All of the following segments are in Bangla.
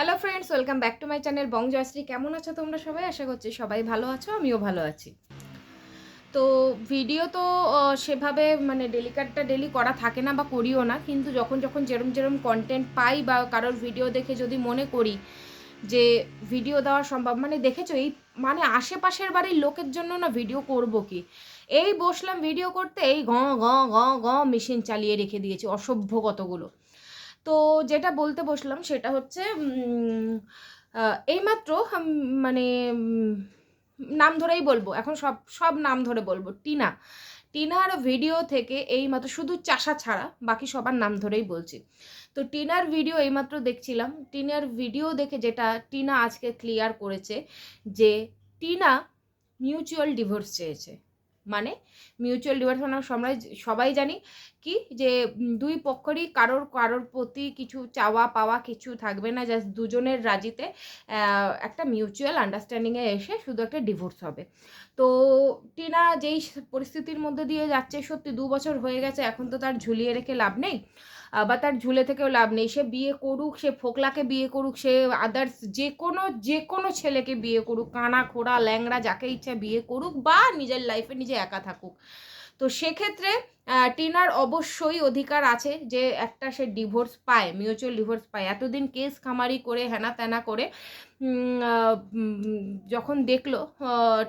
Hello friends welcome back to my channel Bong Joyshree কেমন আছো তোমরা সবাই? আশা করছি সবাই ভালো আছো, আমিও ভালো আছি। তো ভিডিও তো সেভাবে মানে ডেলিকাটটা ডেলি করা থাকে না বা করিও না, কিন্তু যখন যখন যেরম যেরম কন্টেন্ট পাই বা কারোর ভিডিও দেখে যদি মনে করি যে ভিডিও দেওয়া সম্ভব মানে দেখেছ এই মানে আশেপাশের বাড়ির লোকের জন্য না ভিডিও করব কি? এই বসলাম ভিডিও করতে, এই গ গ গ গ মেশিন চালিয়ে রেখে দিয়েছি, অসভ্য কতগুলো। তো যেটা বলতে বসলাম সেটা হচ্ছে এইমাত্র মানে নাম ধরেই বলব, এখন সব সব নাম ধরে বলব, টিনা। টিনার ভিডিও থেকে এইমাত্র শুধু চাষা ছাড়া, বাকি সবার নাম ধরেই বলছি। তো টিনার ভিডিও এইমাত্র দেখছিলাম, টিনার ভিডিও দেখে যেটা টিনা আজকে ক্লিয়ার করেছে যে টিনা মিউচুয়াল ডিভোর্স চেয়েছে। মানে মিউচুয়াল ডিভোর্স মানে সবাই সবাই জানি কি? যে দুই পক্ষেরই কারোর কারোর প্রতি কিছু চাওয়া পাওয়া কিছু থাকবে না, জাস্ট দুজনের রাজিতে একটা মিউচুয়াল আন্ডারস্ট্যান্ডিংয়ে এসে শুধু একটা ডিভোর্স হবে। তো টিনা যেই পরিস্থিতির মধ্যে দিয়ে যাচ্ছে, সত্যি দু বছর হয়ে গেছে, এখন তো তার ঝুলিয়ে রেখে লাভ নেই বা তার ঝুলে থেকেও লাভ নেই। সে বিয়ে করুক, সে ফোকলাকে বিয়ে করুক, সে আদার্স যে কোনো যে কোনো ছেলেকে বিয়ে করুক, কানা, খোড়া, ল্যাংড়া, যাকে ইচ্ছা বিয়ে করুক, বা নিজের লাইফে নিজে একা থাকুক। তো সেক্ষেত্রে টিনার অবশ্যই অধিকার আছে যে একটা সে ডিভোর্স পায় মিউচুয়াল ডিভোর্স পায়। এতদিন কেস খামারি করে, হেনা তেনা করে যখন দেখল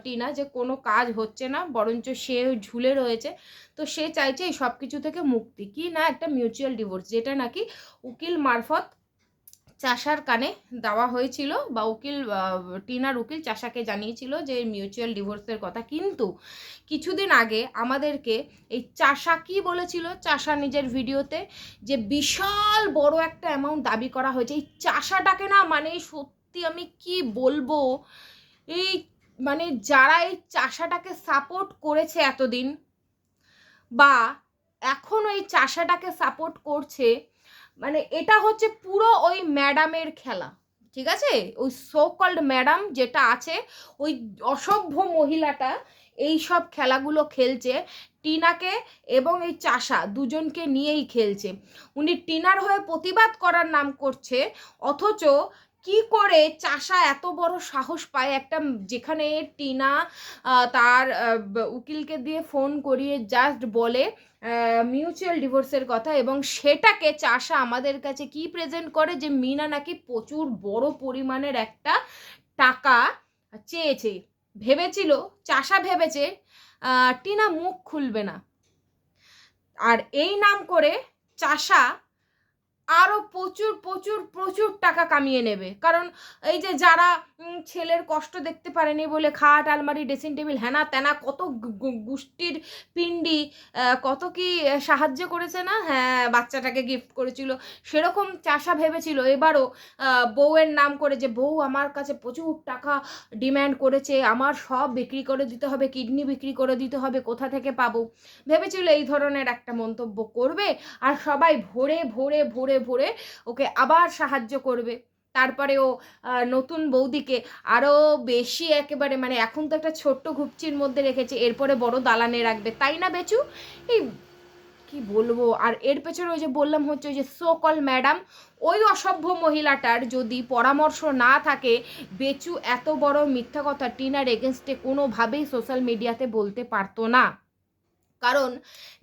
টিনা যে কোনো কাজ হচ্ছে না, বরঞ্চ সে ঝুলে রয়েছে, তো সে চাইছে এই সব কিছু থেকে মুক্তি। কি না একটা মিউচুয়াল ডিভোর্স যেটা নাকি উকিল মারফত চাষার কানে দেওয়া হয়েছিল বা উকিল টিনার উকিল চাষাকে জানিয়েছিল যে মিউচুয়াল ডিভোর্সের কথা। কিন্তু কিছুদিন আগে আমাদেরকে এই চাষা কি বলেছিল? চাষা নিজের ভিডিওতে যে বিশাল বড় একটা অ্যামাউন্ট দাবি করা হয়েছে। এই চাষাটাকে না মানে সত্যি আমি কি বলব? এই মানে যারা এই চাষাটাকে সাপোর্ট করেছে এতদিন বা এখন ওই চাষাটাকে সাপোর্ট করছে মানে এটা হচ্ছে পুরো ওই ম্যাডামের খেলা, ঠিক আছে? ওই সো কল্ড ম্যাডাম যেটা আছে, ওই অসভ্য মহিলাটা এই সব খেলাগুলো খেলছে, টিনাকে এবং এই চাষা দুজনকে নিয়েই খেলছে। উনি টিনার হয়ে প্রতিবাদ করার নাম করছে, অথচ কি করে চাষা এত বড় সাহস পায়? একটা যেখানে টিনা তার উকিলকে দিয়ে ফোন করিয়ে জাস্ট বলে মিউচুয়াল ডিভোর্সের কথা এবং সেটাকে চাষা আমাদের কাছে কি প্রেজেন্ট করে? যে মিনা নাকি প্রচুর বড় পরিমাণের একটা টাকা চেয়েছে। ভেবেছিল, চাষা ভেবেছে টিনা মুখ খুলবে না। আর এই নাম করে চাষা আরও প্রচুর প্রচুর প্রচুর টাকা কামিয়ে নেবে। কারণ এই যে যারা ছেলের কষ্ট দেখতে পারেনি বলে খাট, আলমারি ড্রেসিং টেবিল হ্যানা ত্যানা কত গোষ্ঠীর পিণ্ডি কত কি সাহায্য করেছে না? হ্যাঁ বাচ্চাটাকে গিফট করেছিল। সেরকম চাষা ভেবেছিল। এবারও বউয়ের নাম করে যে, বউ, আমার কাছে প্রচুর টাকা ডিম্যান্ড করেছে। আমার সব বিক্রি করে দিতে হবে, কিডনি বিক্রি করে দিতে হবে, কোথা থেকে পাবো? ভেবেছিল এই ধরনের একটা মন্তব্য করবে। আর সবাই ভোরে ভোরে ভোরে ভোরে ওকে আবার সাহায্য করবে। তারপরে ও নতুন বৌদিকে আরও বেশি একেবারে মানে এখন তো একটা ছোট্ট ঘুপচির মধ্যে রেখেছে, এরপরে বড় দালানে রাখবে। তাই না, বেচু? এই কি বলব? আর এর পেছনে ওই যে বললাম হচ্ছে ওই যে সো কল ম্যাডাম ওই অসভ্য মহিলাটার যদি পরামর্শ না থাকে, বেচু এত বড় মিথ্যা কথা টিনার এগেনস্টে কোনোভাবেই সোশ্যাল মিডিয়াতে বলতে পারতো না। কারণ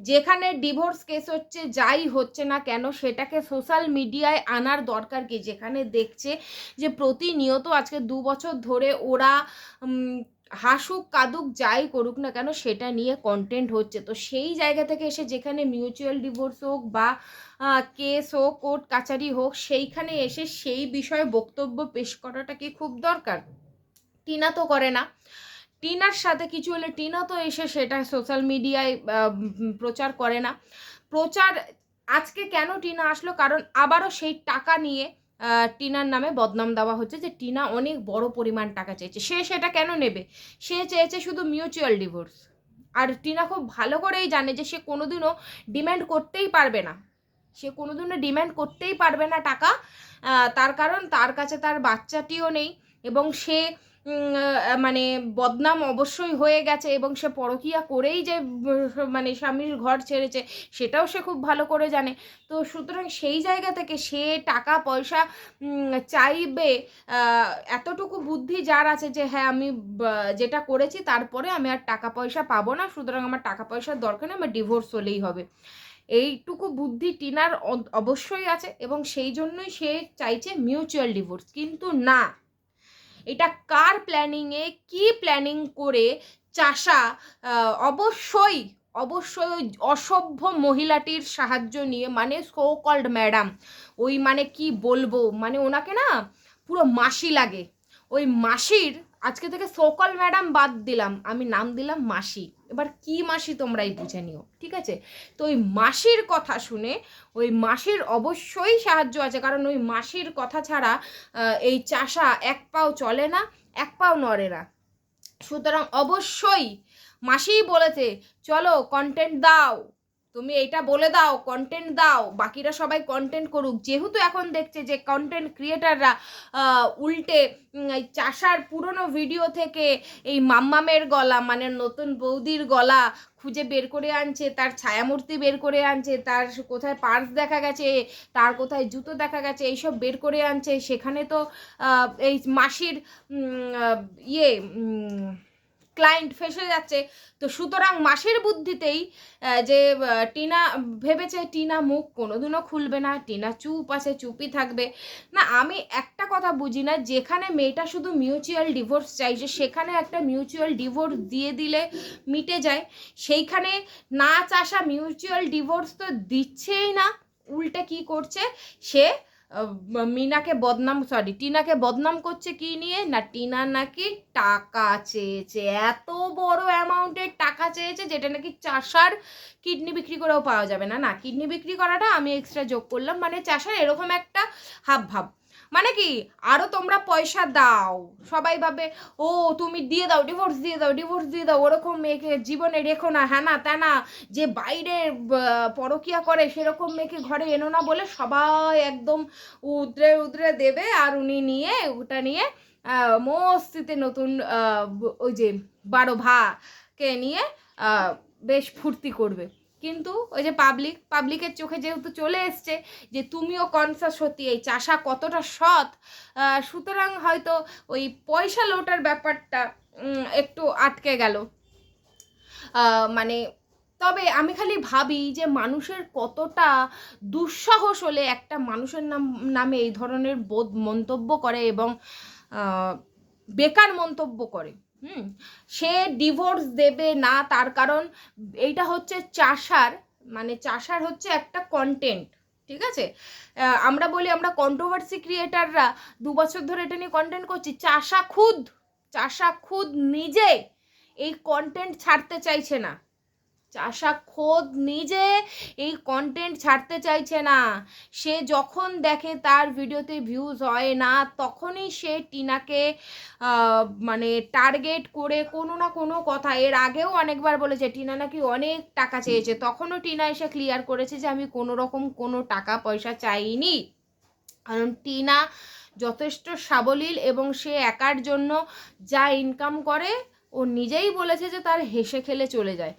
যেখানে ডিভোর্স কেস হচ্ছে, যাই হচ্ছে না কেন, সেটাকে সোশ্যাল মিডিয়ায় আনার দরকার কি? যেখানে দেখছে যে প্রতিনিয়ত আজকে দু বছর ধরে ওরা হাসুক, কাদুক, যাই করুক না কেন, সেটা নিয়ে কন্টেন্ট হচ্ছে। তো সেই জায়গা থেকে এসে যেখানে মিউচুয়াল ডিভোর্স হোক বা কেস হোক কোর্ট কাচারি হোক, সেইখানে এসে সেই বিষয়ে বক্তব্য পেশ করাটা কি খুব দরকার? টিনা তো করে না। টিনার সাথে কিছু হলে টিনা তো এসে সেটা সোশ্যাল মিডিয়ায় প্রচার করে না। প্রচার, আজকে কেন টিনা আসলো? কারণ আবারও সেই টাকা নিয়ে টিনার নামে বদনাম দেওয়া হচ্ছে যে টিনা অনেক বড় পরিমাণ টাকা চেয়েছে। সে সেটা কেন নেবে? সে চেয়েছে শুধু মিউচুয়াল ডিভোর্স আর টিনা খুব ভালো করেই জানে যে সে কোনোদিনও ডিম্যান্ড করতেই পারবে না। সে কোনোদিনও ডিম্যান্ড করতেই পারবে না টাকা। তার কারণ তার কাছে তার বাচ্চাটিও নেই এবং সে মানে বদনাম অবশ্যই হয়ে গেছে এবং সে পরকিয়া করেই যে মানে স্বামীর ঘর ছেড়েছে সেটাও সে খুব ভালো করে জানে। তো সুতরাং সেই জায়গা থেকে সে টাকা পয়সা চাইবে এতটুকু বুদ্ধি যার আছে যে হ্যাঁ আমি যেটা করেছি তারপরে আমি আর টাকা পয়সা পাবো না, সুতরাং আমার টাকা পয়সার দরকার নেই, আমার ডিভোর্স হলেই হবে। এইটুকু বুদ্ধি টিনার অবশ্যই আছে এবং সেই জন্যই সে চাইছে মিউচুয়াল ডিভোর্স। কিন্তু না এটা কার প্ল্যানিংয়ে কি প্ল্যানিং করে চাষা অবশ্যই অবশ্যই ওই অসভ্য মহিলাটির সাহায্য নিয়ে মানে সো কল্ড ম্যাডাম ওই মানে কি বলব মানে ওনাকে না পুরো মাসি লাগে। ওই মাসির আজকে থেকে সকল ম্যাডাম বাদ দিলাম। আমি নাম দিলাম মাসি। এবার কি মাসি তোমরাই বুঝে নিও, ঠিক আছে? তো ওই মাসির কথা শুনে, ওই মাসির অবশ্যই সাহায্য আছে, কারণ ওই মাসির কথা ছাড়া এই চাষা এক পাও চলে না, এক পাও নড়ে না। সুতরাং অবশ্যই মাসিই বলেছে, চলো কন্টেন্ট দাও। তুমি এইটা বলে দাও কন্টেন্ট দাও, বাকিরা সবাই কন্টেন্ট করুক। যেহেতু এখন দেখছে যে কন্টেন্ট ক্রিয়েটাররা উল্টে চাষার পুরনো ভিডিও থেকে এই মাম্মামের গলা মানে নতুন বৌদির গলা খুঁজে বের করে আনছে, তার ছায়ামূর্তি বের করে আনছে, তার কোথায় পার্স দেখা গেছে, তার কোথায় জুতো দেখা গেছে, এইসব বের করে আনছে, সেখানে তো এই মাসির ইয়ে ক্লায়েন্ট ফেসে যাচ্ছে। তো সুতরাং মাসের বুদ্ধিতেই যে টিনা ভেবেছে, টিনা মুখ কোনোদিনও খুলবে না, টিনা চুপ আছে, চুপই থাকবে। না, আমি একটা কথা বুঝি না, যেখানে মেয়েটা শুধু মিউচুয়াল ডিভোর্স চাইছে সেখানে একটা মিউচুয়াল ডিভোর্স দিয়ে দিলে মিটে যায়, সেইখানে না চাষা মিউচুয়াল ডিভোর্স তো দিচ্ছেই না, উল্টে কি করছে? সে মিনাকে বদনাম সরি টিনাকে বদনাম করছে কি নিয়ে? না, টিনা নাকি টাকা চেয়েছে, এত বড় অ্যামাউন্টের টাকা চেয়েছে যেটা নাকি চাষার কিডনি বিক্রি করেও পাওয়া যাবে না। না, কিডনি বিক্রি করাটা আমি এক্সট্রা যোগ করলাম। মানে চাষার এরকম একটা হাব ভাব মানে কি? আরও তোমরা পয়সা দাও। সবাই ভাবে ও তুমি দিয়ে দাও ডিভোর্স দিয়ে দাও ডিভোর্স দিয়ে দাও ওরকম মেয়েকে জীবনে রেখো না হ্যাঁ না তা না। যে বাইরে পরকিয়া করে সেরকম মেয়েকে ঘরে এনো না বলে সবাই একদম উদ্রে উদ্রে দেবে আর উনি নিয়ে ওটা নিয়ে মস্তিতে নতুন ওই যে বারো ভাকে নিয়ে আহ, বেশ ফুর্তি করবে। কিন্তু ওই যে পাবলিক পাবলিকের চোখে যেহেতু চলে এসছে যে তুমিও কনসাস সত্যি এই চাষা কতটা সৎ সুতরাং হয়তো ওই পয়সা লোটার ব্যাপারটা একটু আটকে গেল। মানে তবে আমি খালি ভাবি যে মানুষের কতটা দুঃসাহস হলে একটা মানুষের নাম, নামে এই ধরনের বোধ মন্তব্য করে এবং বেকার মন্তব্য করে। হুম, সে ডিভোর্স দেবে না তার কারণ এইটা হচ্ছে চাষার মানে চাষার হচ্ছে একটা কন্টেন্ট ঠিক আছে? আমরা বলি আমরা কন্ট্রোভার্সি ক্রিয়েটাররা দু বছর ধরে এটা নিয়ে কন্টেন্ট করছি, চাষা খুদ চাষা খুদ নিজে এই কন্টেন্ট ছাড়তে চাইছে না। চাষা খোদ নিজে এই কন্টেন্ট ছাড়তে চাইছে না। সে যখন দেখে তার ভিডিওতে ভিউজ হয় না, তখনই সে টিনাকে মানে টার্গেট করে কোনো না কোনো কথা। এর আগেও অনেকবার বলেছে, টিনা নাকি অনেক টাকা চেয়েছে। তখনও টিনা এসে ক্লিয়ার করেছে যে আমি কোনো রকম কোনো টাকা পয়সা চাইনি। কারণ টিনা যথেষ্ট সাবলীল এবং সে একার জন্য যা ইনকাম করে, ও নিজেই বলেছে যে তার হেসে খেলে চলে যায়।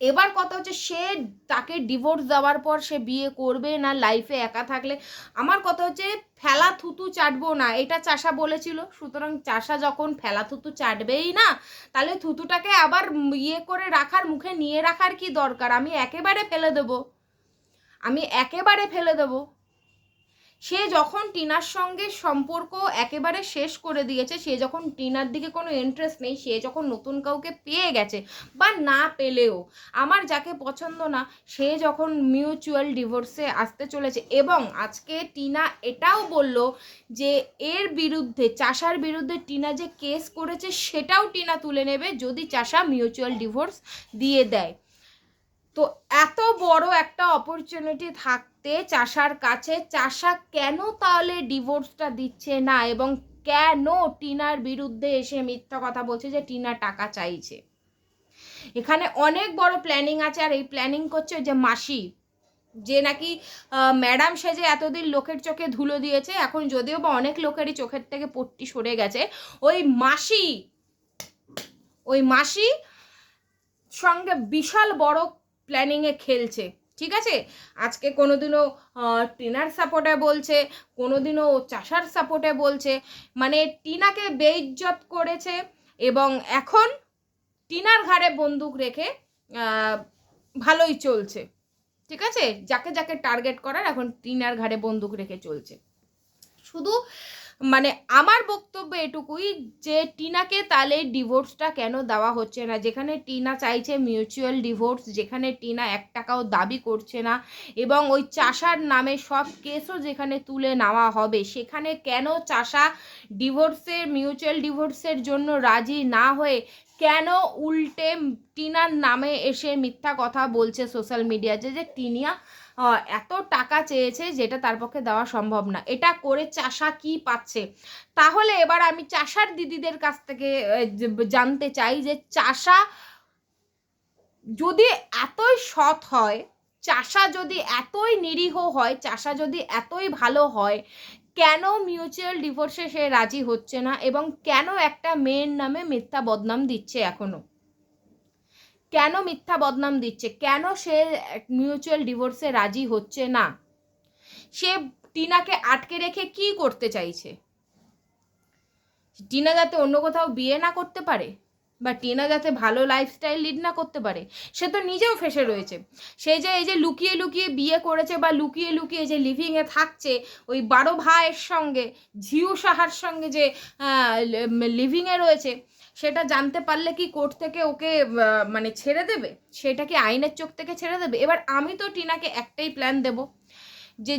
এবার কথা হচ্ছে, সে তাকে ডিভোর্স দেওয়ার পর সে বিয়ে করবে না লাইফে একা থাকলে? আমার কথা হচ্ছে, ফেলা থুতু চাটবো না, এটা চাষা বলেছিল। সুতরাং চাষা যখন ফেলা থুতু চাটবেই না, তাহলে থুতুটাকে আবার ইয়ে করে রাখার, মুখে নিয়ে রাখার কি দরকার? আমি একেবারে ফেলে দেবো। আমি একেবারে ফেলে দেবো। সে যখন টিনার সঙ্গে সম্পর্ক একেবারে শেষ করে দিয়েছে, সে যখন টিনার দিকে কোনো ইন্টারেস্ট নেই, সে যখন নতুন কাউকে পেয়ে গেছে বা না পেলেও, আমার যাকে পছন্দ না, সে যখন মিউচুয়াল ডিভোর্সে আসতে চলেছে এবং আজকে টিনা এটাও বলল যে এর বিরুদ্ধে, চাষার বিরুদ্ধে টিনা যে কেস করেছে, সেটাও টিনা তুলে নেবে যদি চাষা মিউচুয়াল ডিভোর্স দিয়ে দেয়। তো এত বড় একটা অপরচুনিটি থাকতে চাষার কাছে, চাষা কেন তাহলে ডিভোর্সটা দিচ্ছে না এবং কেন টিনার বিরুদ্ধে এসে মিথ্যা কথা বলছে যে টিনা টাকা চাইছে? এখানে অনেক বড় প্ল্যানিং আছে আর এই প্ল্যানিং করছে যে মাসি, যে নাকি ম্যাডাম সেজে এতদিন লোকের চোখে ধুলো দিয়েছে, এখন যদিও বা অনেক লোকেরই চোখের থেকে পট্টি সরে গেছে, ওই মাসি ওই মাসি সঙ্গে বিশাল বড় প্ল্যানিংয়ে খেলছে। ঠিক আছে? আজকে কোনো দিনও টিনার সাপোর্টে বলছে, কোনোদিনও চাষার সাপোর্টে বলছে। মানে টিনাকে বেইজ্জত করেছে এবং এখন টিনার ঘাড়ে বন্দুক রেখে ভালোই চলছে। ঠিক আছে? যাকে যাকে টার্গেট করার এখন টিনার ঘাড়ে বন্দুক রেখে চলছে। শুধু মানে আমার বক্তব্য এটুকুই যে টিনাকে তাহলে ডিভোর্সটা কেন দেওয়া হচ্ছে না? যেখানে টিনা চাইছে মিউচুয়াল ডিভোর্স যেখানে টিনা এক টাকাও দাবি করছে না, এবং ওই চাষার নামে সব কেসও যেখানে তুলে নেওয়া হবে, সেখানে কেন চাষা ডিভোর্সের মিউচুয়াল ডিভোর্সের জন্য রাজি না হয়ে কেন উল্টে টিনার নামে এসে মিথ্যা কথা বলছে সোশ্যাল মিডিয়াতে যে টিনিয়া এত টাকা চেয়েছে যেটা তার পক্ষে দেওয়া সম্ভব না। এটা করে চাষা কি পাচ্ছে? তাহলে এবার আমি চাষার দিদিদের কাছ থেকে জানতে চাই যে চাষা যদি এতই সৎ হয়, চাষা যদি এতই নিরীহ হয়, চাষা যদি এতই ভালো হয়, কেন মিউচুয়াল ডিভোর্সে সে রাজি হচ্ছে না এবং কেন একটা মেয়ের নামে মিথ্যা বদনাম দিচ্ছে এখনও? কেন মিথ্যা বদনাম দিচ্ছে? কেন সে মিউচুয়াল ডিভোর্সে রাজি হচ্ছে না? সে টিনাকে আটকে রেখে কি করতে চাইছে? টিনা যাতে অন্য কোথাও বিয়ে না করতে পারে বা টিনা যাতে ভালো লাইফস্টাইল লিড না করতে পারে, সে তো নিজেও ফেসে রয়েছে। সে যে এই যে লুকিয়ে লুকিয়ে বিয়ে করেছে বা লুকিয়ে লুকিয়ে যে লিভিংয়ে থাকছে, ওই বারো ভাইয়ের সঙ্গে, ঝিউ সাহার সঙ্গে যে লিভিংয়ে রয়েছে সেটা জানতে পারলে কি কোর্ট থেকে ওকে মানে ছেড়ে দেবে? সেটা কি আইনের চোখ থেকে ছেড়ে দেবে? এবার আমি তো টিনাকে একটাই প্ল্যান দেব যে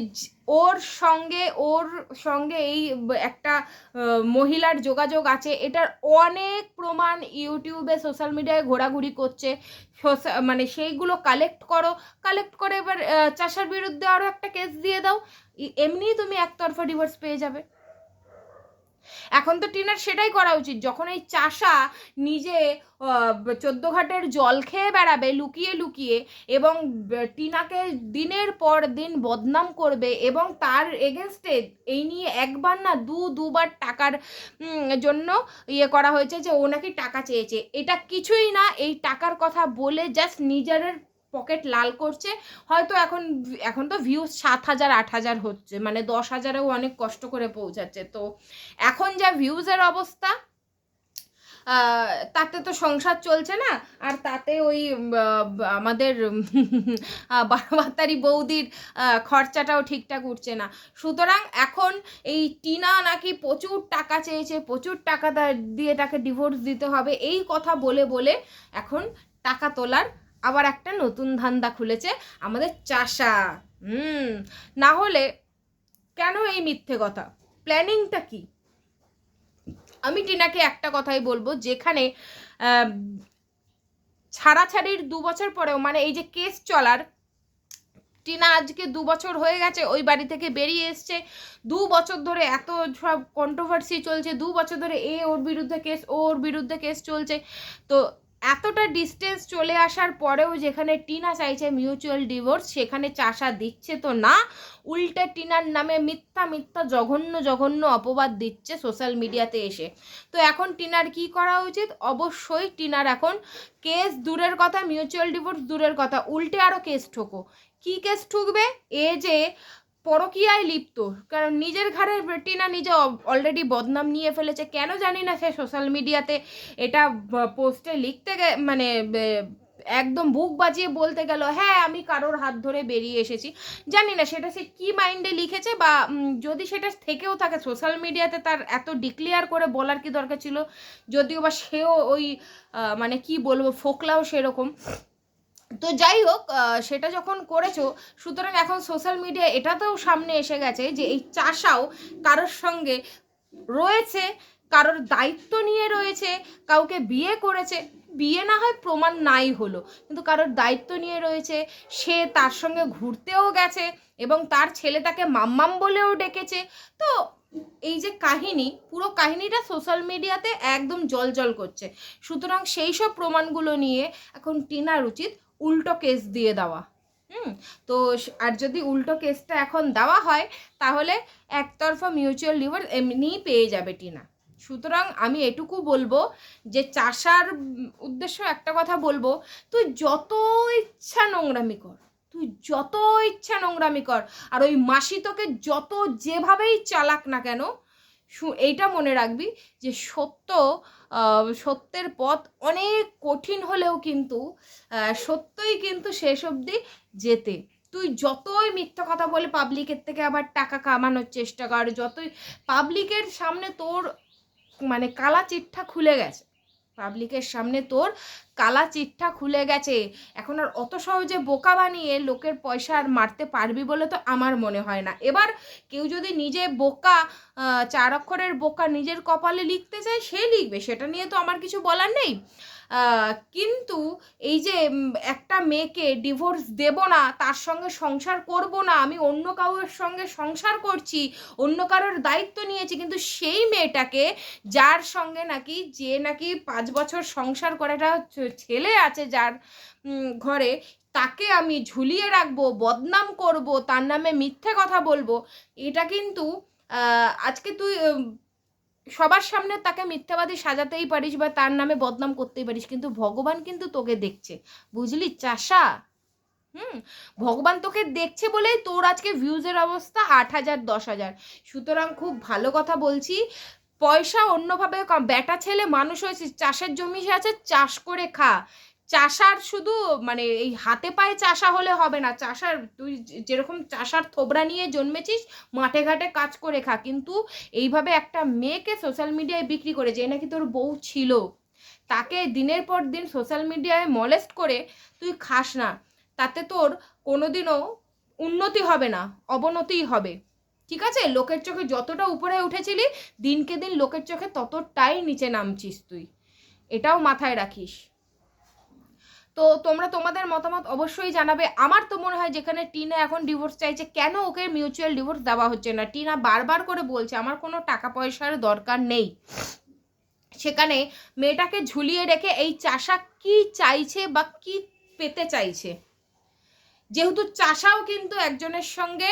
ওর সঙ্গে ওর সঙ্গে এই একটা মহিলার যোগাযোগ আছে। এটার অনেক প্রমাণ ইউটিউবে সোশ্যাল মিডিয়ায় ঘোরাঘুরি করছে। মানে সেইগুলো কালেক্ট করো। কালেক্ট করে এবার চাষার বিরুদ্ধে আরও একটা কেস দিয়ে দাও। এমনিই তুমি একতরফা ডিভোর্স পেয়ে যাবে। এখন তো টিনার সেটাই করা উচিত। যখন এই চাষা নিজে চোদ্দ ঘাটের জল খেয়ে বেড়াবে, লুকিয়ে লুকিয়ে এবং টিনাকে দিনের পর দিন বদনাম করবে এবং তার এগেনস্টে এই নিয়ে একবার না দু, দুবার টাকার জন্য ইয়ে করা হয়েছে যে ও নাকি টাকা চেয়েছে। এটা কিছুই না, এই টাকার কথা বলে জাস্ট নিজের পকেট লাল করছে। হয়তো এখন এখন তো ভিউজ সাত হাজার, আট হাজার হচ্ছে। মানে দশ হাজারেও অনেক কষ্ট করে পৌঁছাচ্ছে। তো এখন যা ভিউজের অবস্থা তাতে তো সংসার চলছে না। আর তাতে ওই আমাদের বারবাতারি বৌদির খরচাটাও ঠিকঠাক উঠছে না। সুতরাং এখন এই টিনা নাকি প্রচুর টাকা চেয়েছে, প্রচুর টাকা দিয়ে তাকে ডিভোর্স দিতে হবে। এই কথা বলে বলে এখন টাকা তোলার আবার একটা নতুন ধান্দা খুলেছে আমাদের চাষা। হুম, না হলে কেন এই মিথ্যে কথা? প্ল্যানিংটা কি? আমি টিনাকে একটা কথাই বলব, যেখানে ছাড়াছাড়ির দু বছর পরেও মানে এই যে কেস চলার, টিনা আজকে দু বছর হয়ে গেছে, ওই বাড়ি থেকে বেরিয়ে এসছে। দু বছর ধরে এত সব কন্ট্রোভার্সি চলছে, দু বছর ধরে এ ওর বিরুদ্ধে কেস ওর বিরুদ্ধে কেস চলছে। তো এতটা ডিস্টেন্স চলে আসার পরেও যেখানে টিনা চাইছে মিউচুয়াল ডিভোর্স সেখানে চাষা দিচ্ছে তো না। উল্টে টিনার নামে মিথ্যা মিথ্যা জঘন্য জঘন্য অপবাদ দিচ্ছে সোশ্যাল মিডিয়াতে এসে। তো এখন টিনার কি করা উচিত? অবশ্যই টিনার এখন কেস দূরের কথা মিউচুয়াল ডিভোর্স দূরের কথা। উল্টে আরও কেস ঠোকো। কি কেস ঠুকবে? এ যে পরকীয়ায় লিপ্ত। কারণ নিজের ঘরে টিনা নিজে অলরেডি বদনাম নিয়ে ফেলেছে। কেন জানি না সে সোশ্যাল মিডিয়াতে এটা পোস্টে লিখতে মানে একদম বুক বাজিয়ে বলতে গেল হ্যাঁ আমি কারোর হাত ধরে বেরিয়ে এসেছি। জানি না সেটা সে কী মাইন্ডে লিখেছে বা যদি সেটা থেকেও থাকে সোশ্যাল মিডিয়াতে তার এত ডিক্লেয়ার করে বলার কি দরকার ছিল? যদিও বা সেও ওই মানে কি বলব, ফোকলাও সেরকম। তো যাই হোক সেটা যখন করেছ, সুতরাং এখন সোশ্যাল মিডিয়া এটাতেও সামনে এসে গেছে যে এই চাষাও কারোর সঙ্গে রয়েছে, কারোর দায়িত্ব নিয়ে রয়েছে, কাউকে বিয়ে করেছে, বিয়ে না হয় প্রমাণ নাই হলো, কিন্তু কারোর দায়িত্ব নিয়ে রয়েছে, সে তার সঙ্গে ঘুরতেও গেছে এবং তার ছেলে তাকে মাম্মাম বলেও ডেকেছে। তো এই যে কাহিনী, পুরো কাহিনীটা সোশ্যাল মিডিয়াতে একদম জল জল করছে। সুতরাং সেই সব প্রমাণগুলো নিয়ে এখন টিনার উচিত উল্টো কেস দিয়ে দেওয়া। হুম, তো আর যদি উল্টো কেসটা এখন দেওয়া হয়, তাহলে একতরফা মিউচুয়াল লিভার এমনিই পেয়ে যাবে টিনা। সুতরাং আমি এটুকু বলব যে চাষার উদ্দেশ্য একটা কথা বলব, তুই যত ইচ্ছা নোংরামি কর, তুই যত ইচ্ছা নোংরামি কর, আর ওই মাসি তোকে যত যেভাবেই চালাক না কেন এইটা মনে রাখবি যে সত্য সত্যের পথ অনেক কঠিন হলেও কিন্তু সত্যই কিন্তু শেষ অবধি যেতে। তুই যতই মিথ্যা কথা বলে পাবলিকের থেকে আবার টাকা কামানোর চেষ্টা কর, যতই, পাবলিকের সামনে তোর মানে কালা চিঠা খুলে গেছে পাবলিকের সামনে তোর কালা চিঠা খুলে গেছে। এখন আর অত সহজে বোকা বানিয়ে লোকের পয়সা আর মারতে পারবি বলে তো আমার মনে হয় না। এবার কেউ যদি নিজে বোকা চার অক্ষরের বোকা নিজের কপালে লিখতে চায়, সে লিখবে। সেটা নিয়ে তো আমার কিছু বলার নেই। কিন্তু এই যে একটা মেয়েকে ডিভোর্স দেব না, তার সঙ্গে সংসার করব না, আমি অন্য কারোর সঙ্গে সংসার করছি, অন্য কারোর দায়িত্ব নিয়েছি, কিন্তু সেই মেয়েটাকে, যার সঙ্গে নাকি যে নাকি পাঁচ বছর সংসার করে একটা ছেলে আছে যার ঘরে, তাকে আমি ঝুলিয়ে রাখব, বদনাম করব, তার নামে মিথ্যে কথা বলব, এটা কিন্তু আজকে তুই সবার সামনে তাকে মিথ্যাবাদী সাজাতেই পারিস বা তার নামে বদনাম করতেই পারিস, কিন্তু ভগবান কিন্তু তোকে দেখছে। বুঝলি? চাষা? হুম? ভগবান তোকে দেখছে বলেই তোর আজকে ভিউজের অবস্থা আট হাজার, দশ হাজার। সুতরাং খুব ভালো কথা বলছি। পয়সা অন্যভাবে বেটা ছেলে মানুষ হয়েছিস, চাষের জমি আছে, চাষ করে খা। চাষার শুধু মানে এই হাতে পায়ে চাষা হলে হবে না। চাষার, তুই যেরকম চাষার থোবড়া নিয়ে জন্মেছিস, মাঠে ঘাটে কাজ করে খা। কিন্তু এইভাবে একটা মেয়েকে সোশ্যাল মিডিয়ায় বিক্রি করে, যে নাকি তোর বউ ছিল, তাকে দিনের পর দিন সোশ্যাল মিডিয়ায় মলেস্ট করে তুই খাস না। তাতে তোর কোনোদিনও উন্নতি হবে না, অবনতিই হবে। ঠিক আছে? লোকের চোখে যতটা উপরে উঠেছিলি, দিনকে দিন লোকের চোখে ততটাই নিচে নামছিস তুই। এটাও মাথায় রাখিস। তো তোমরা তোমাদের মতামত অবশ্যই জানাবে। আমার তো মনে হয় যেখানে টিনা এখন ডিভোর্স চাইছে, কেন ওকে মিউচুয়াল ডিভোর্স দেওয়া হচ্ছে না? টিনা বারবার করে বলছে, আমার কোনো টাকা পয়সার দরকার নেই। সেখানে মেয়েটাকে ঝুলিয়ে রেখে এই চাষা কি চাইছে বা কি পেতে চাইছে? যেহেতু চাষাও কিন্তু একজনের সঙ্গে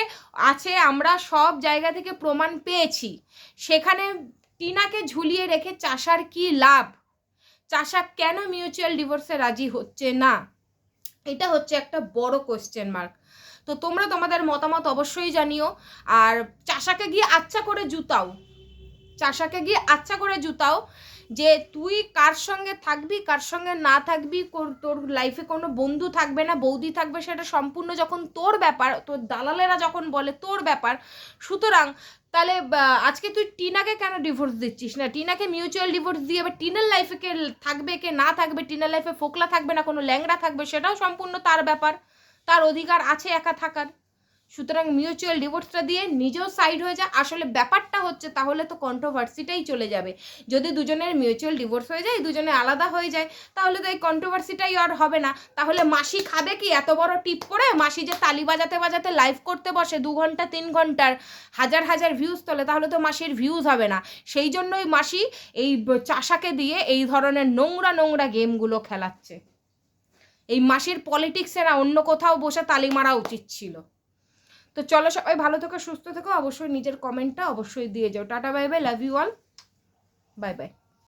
আছে, আমরা সব জায়গা থেকে প্রমাণ পেয়েছি। সেখানে টিনাকে ঝুলিয়ে রেখে চাষার কি লাভ? চাষা কেন মিউচুয়াল ডিভোর্সে রাজি হচ্ছে না? এটা হচ্ছে একটা বড় কোয়েশ্চেন মার্ক তো তোমরা তোমাদের মতামত অবশ্যই জানিও। আর চাষাকে গিয়ে আচ্ছা করে জুতাও। চাষাকে গিয়ে আচ্ছা করে জুতাও। যে তুই কার সঙ্গে থাকবি, কার সঙ্গে না থাকবি তোর লাইফে কোনো বন্ধু থাকবে না, বৌদি থাকবে, সেটা সম্পূর্ণ যখন তোর ব্যাপার, তোর দালালেরা যখন বলে তোর ব্যাপার, সুতরাং তাহলে আজকে তুই টিনাকে কেন ডিভোর্স দিচ্ছিস না? টিনাকে মিউচুয়াল ডিভোর্স দিয়ে এবার টিনার লাইফে কে থাকবে, কে না থাকবে, টিনার লাইফে ফোকলা থাকবে না, কোনো ল্যাংড়া থাকবে, সেটাও সম্পূর্ণ তার ব্যাপার। তার অধিকার আছে একা থাকার। সুতরাং মিউচুয়াল ডিভোর্সটা দিয়ে নিজেও সাইড হয়ে যায় আসলে ব্যাপারটা হচ্ছে, তাহলে তো কন্ট্রোভার্সিটাই চলে যাবে। যদি দুজনের মিউচুয়াল ডিভোর্স হয়ে যায়, দুজনে আলাদা হয়ে যায়, তাহলে তো এই কন্ট্রোভার্সিটাই আর হবে না। তাহলে মাসি খাবে কি? এত বড় টিপ করে মাসি যে তালি বাজাতে বাজাতে লাইভ করতে বসে দু ঘণ্টা, তিন ঘণ্টার হাজার হাজার ভিউজ তোলে, তাহলে তো মাসির ভিউজ হবে না। সেই জন্যই মাসি এই চাষাকে দিয়ে এই ধরনের নোংরা নোংরা গেমগুলো খেলাচ্ছে। এই মাসির পলিটিক্সেরা অন্য কোথাও বসে তালি মারা উচিত ছিল। তো চলো সবাই ভালো থেকো, সুস্থ থেকো। অবশ্যই নিজের কমেন্টটা অবশ্যই দিয়ে যাও। Tata bye bye love you all bye bye